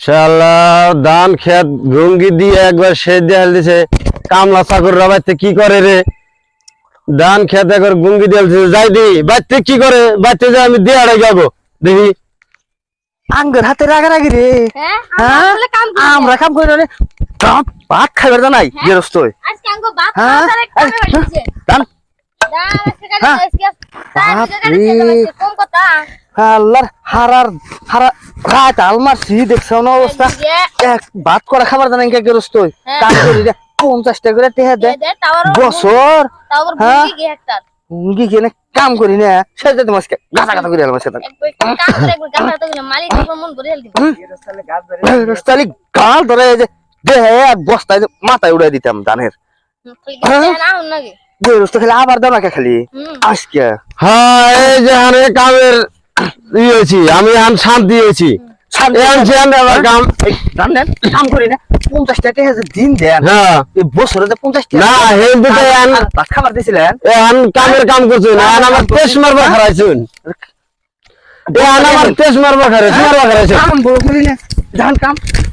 শালা ধান খেত গঙ্গি দিয়ে একবার সেচ দিয়ে দিছে। কামলা চাকর রাবাইতে কি করে রে? ধান খেত একবার গঙ্গি দিয়ে দিছে। যাই দি বাইতে কি করে? বাইতে যে আমি দিয়ে আড়াই যাব। দেখি। আঙ্গের হাতে রাগারাগি রে। হ্যাঁ হ্যাঁ? আমরা কাম করি কাম ভাত খাইবার জানাই গেরস্ত আঙ্গো বাপ হ্যাঁ? দান কাজ কাজ আল্লাহর হারার হারা রাত আলমার সি দেখছ না অবস্থা? এক ভাত করা খাবার জানাই কে গেরস্ত হ্যাঁ। কাম করি রে পঞ্চাশ টাকা করে টেহা দে। বছর। টাওয়ার হ্যাঁ? মুরগি কিনে কাম করি না। সেটা তোমার গাছা গাছা করে আলমার সাথে। মন রাস্তালি গাল ধরে যে দেহে বস্তায় মাথায় উড়াই দিতাম ধানের হ্যাঁ? খেলে আবার দাও না খালি। আজকে। হ্যাঁ এই যে কামের ইয়েছি আমি এখন শান্তি কাম করি না। পঞ্চাশ টাকা দেন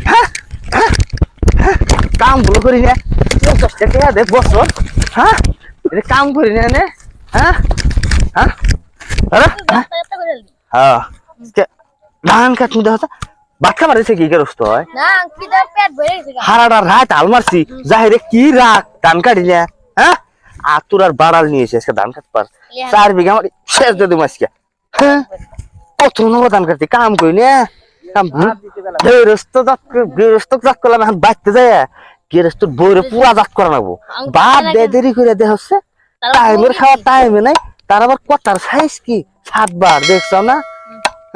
হ্যাঁ। কাম বড় করি না। পঞ্চাশ টাকা দে বছর। হ্যাঁ। কাম করি না নে হ্যাঁ। হ্যাঁ আরে গাছা গাছা করে হেলদি হ্যাঁ। ধান ভাত খাবার কি না কি। হারাটা রাত ধান হ্যাঁ? আর তোর আর বাড়াল নিয়েছে আজকে ধান কাটবার। লিয়া। চার বিঘা আমার শেষ দিয়ে দেবো আজকে। হ্যাঁ? কত নব ধান কাটতে কাম করি না। কাম গেরস্ত জাত গেরস্ত জাত করলাম এখন বাঁচতে যায়। বইরে পুরা করা বাপ দেরি করে দে হচ্ছে টাইমের খাওয়ার টাইমে নাই। তার আবার কটার সাইজ কি? সাতবার দেখছ না?